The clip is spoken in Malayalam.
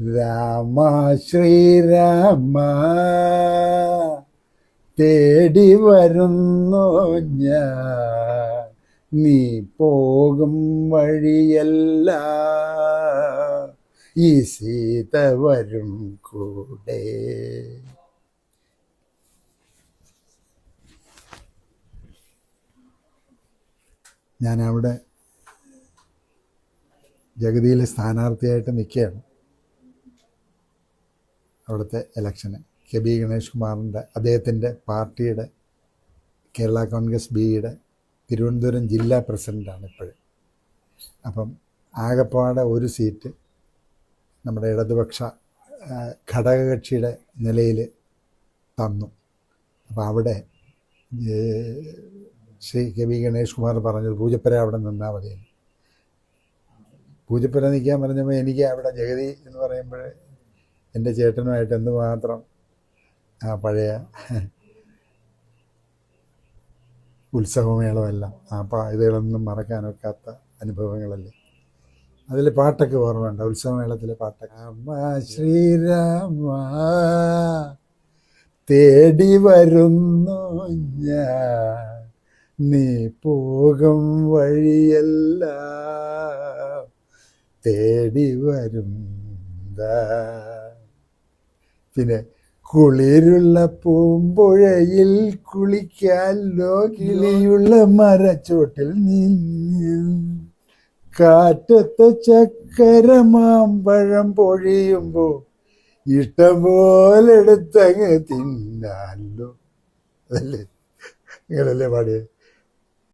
രാമ ശ്രീരാമ തേടി വരുന്നു ഞാൻ. നീ പോകും വഴിയല്ല. ഈ സീത വരും കൂടെ. ഞാനവിടെ ജഗതിയിലെ സ്ഥാനാർത്ഥിയായിട്ട് നിൽക്കുകയാണ്. അവിടുത്തെ ഇലക്ഷന് കെ ബി ഗണേഷ് കുമാറിന്റെ അദ്ദേഹത്തിന്റെ പാർട്ടിയുടെ കേരള കോൺഗ്രസ് ബിയുടെ തിരുവനന്തപുരം ജില്ലാ പ്രസിഡന്റാണ് ഇപ്പോഴും. അപ്പം ആകപ്പാടെ ഒരു സീറ്റ് നമ്മുടെ ഇടതുപക്ഷ ഘടകകക്ഷിയുടെ നിലയിൽ തന്നു. അപ്പോൾ അവിടെ ശ്രീ കെ വി ഗണേഷ് കുമാർ പറഞ്ഞത് പൂജപ്പുര അവിടെ നിന്നാൽ മതി പൂജപ്പുര നിൽക്കാൻ പറഞ്ഞപ്പോൾ എനിക്ക് അവിടെ ജഗതി എന്ന് പറയുമ്പോൾ എന്റെ ചേട്ടനുമായിട്ട് എന്തുമാത്രം ആ പഴയ ഉത്സവമേളമെല്ലാം ആ പാ ഇതുകളൊന്നും മറക്കാനൊക്കാത്ത അനുഭവങ്ങളല്ലേ? അതിൽ പാട്ടൊക്കെ ഓർമ്മയുണ്ട്? ഉത്സവമേളത്തിലെ പാട്ടൊക്കെ. അമ്മ ശ്രീരാമ തേടി വരുന്നു ഞാൻ. നീ പോകും വഴിയല്ല തേടി വരും പിന്നെ കുളിരുള്ള പൂമ്പുഴയിൽ കുളിക്കാൻ ലോകിളിയുള്ള മരച്ചോട്ടിൽ നീ കാറ്റത്തെ ചക്കര മാമ്പഴം പൊഴിയുമ്പോ ഇഷ്ടം പോലെ എടുത്തങ്ങ് തിന്നാലോ. അതല്ലേ? നിങ്ങളല്ലേ പാടിയത്?